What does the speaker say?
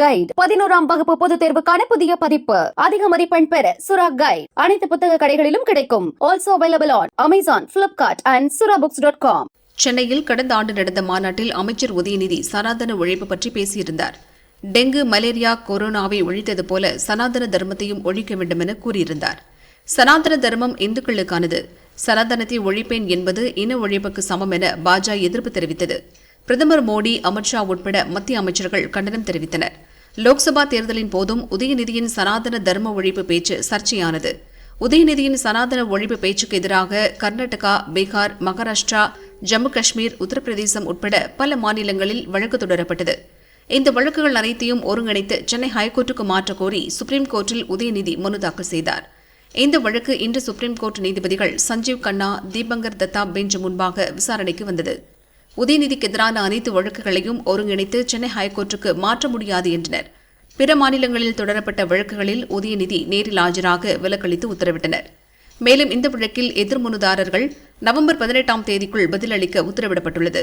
Guide பதினோராம் வகுப்பு பொதுத் தேர்வுக்கான புதிய பதிப்பு. அதிக மதிப்பெண் பெற சுரா கைட் அனைத்து புத்தக கடைகளிலும் கிடைக்கும். Also available on Amazon Flipkart and Sura books dot com சென்னையில் கடந்த ஆண்டு நடந்த மாநாட்டில் அமைச்சர் உதயநிதி சனாதன ஒழிப்பு பற்றி பேசியிருந்தார். டெங்கு மலேரியா கொரோனாவை ஒழித்தது போல சனாதன தர்மத்தையும் ஒழிக்க வேண்டும் என கூறியிருந்தார். சனாதன தர்மம் இந்துக்களுக்கானது. சனாதனத்தை ஒழிப்பேன் என்பது இன ஒழிப்புக்கு சமம் என பாஜக எதிர்ப்பு தெரிவித்தது. பிரதமர் மோடி அமித்ஷா உட்பட மத்திய அமைச்சர்கள் கண்டனம் தெரிவித்தனர். லோக்சபா தேர்தலின் போதும் உதயநிதியின் சனாதன தர்ம ஒழிப்பு பேச்சு சர்ச்சையானது. உதயநிதியின் சனாதன ஒழிப்பு பேச்சுக்கு எதிராக கர்நாடகா பீகார் மகாராஷ்டிரா ஜம்மு காஷ்மீர் உத்தரப்பிரதேசம் உட்பட பல மாநிலங்களில் வழக்கு தொடரப்பட்டது. இந்த வழக்குகள் அனைத்தையும் ஒருங்கிணைத்து சென்னை ஹைகோர்ட்டுக்கு மாற்றக் கோரி சுப்ரீம் கோர்ட்டில் உதயநிதி மனு தாக்கல் செய்தார். இந்த வழக்கு இன்று சுப்ரீம் கோர்ட் நீதிபதிகள் சஞ்சீவ் கண்ணா தீபங்கர் தத்தா பெஞ்ச் முன்பாக விசாரணைக்கு வந்தது. உதயநிதிக்கு எதிரான அனைத்து வழக்குகளையும் ஒருங்கிணைத்து சென்னை ஹைகோர்ட்டுக்கு மாற்ற முடியாது என்றனர். பிற மாநிலங்களில் தொடரப்பட்ட வழக்குகளில் உதயநிதி நேரில் ஆஜராக விலக்களித்து உத்தரவிட்டனர். மேலும் இந்த வழக்கில் எதிர்மனுதாரர்கள் நவம்பர் பதினெட்டாம் தேதிக்குள் பதிலளிக்க உத்தரவிடப்பட்டுள்ளது.